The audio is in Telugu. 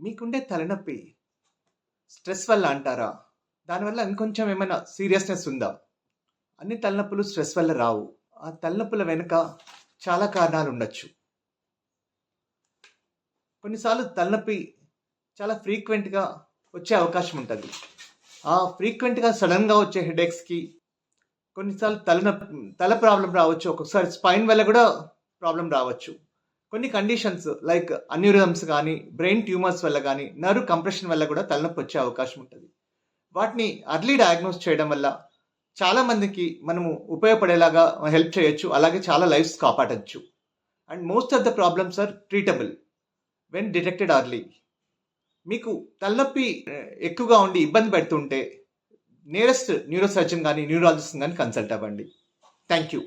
మీకుండే తలనొప్పి. స్ట్రెస్ వల్ల అంటారా? దానివల్ల ఇంకొంచెం ఏమైనా సీరియస్నెస్ ఉందా? అన్ని తలనొప్పులు స్ట్రెస్ వల్ల రావు. ఆ తలనొప్పుల వెనుక చాలా కారణాలు ఉండొచ్చు కొన్నిసార్లు తలనొప్పి చాలా ఫ్రీక్వెంట్గా వచ్చే అవకాశం ఉంటుంది ఆ ఫ్రీక్వెంట్గా సడన్గా వచ్చే హెడేక్స్కి కొన్నిసార్లు తలనొప్పి తల ప్రాబ్లం రావచ్చు. ఒక్కొక్కసారి స్పైన్ వల్ల కూడా ప్రాబ్లం రావచ్చు. కొన్ని కండిషన్స్ లైక్ అన్యూరిజమ్స్ కానీ బ్రెయిన్ ట్యూమర్స్ వల్ల కానీ నర్వ్ కంప్రెషన్ వల్ల కూడా తలనొప్పి వచ్చే అవకాశం ఉంటుంది. వాటిని అర్లీ డయాగ్నోస్ చేయడం వల్ల చాలా మందికి మనము ఉపయోగపడేలాగా హెల్ప్ చేయొచ్చు అలాగే చాలా lifes కాపాడచ్చు. And most of the problems are treatable when detected early మీకు తలనొప్పి ఎక్కువగా ఉండి ఇబ్బంది పెడుతుంటే నియరెస్ట్ న్యూరోసర్జన్ కానీ న్యూరాలజిస్ట్ కానీ కన్సల్ట్ అవ్వండి. Thank you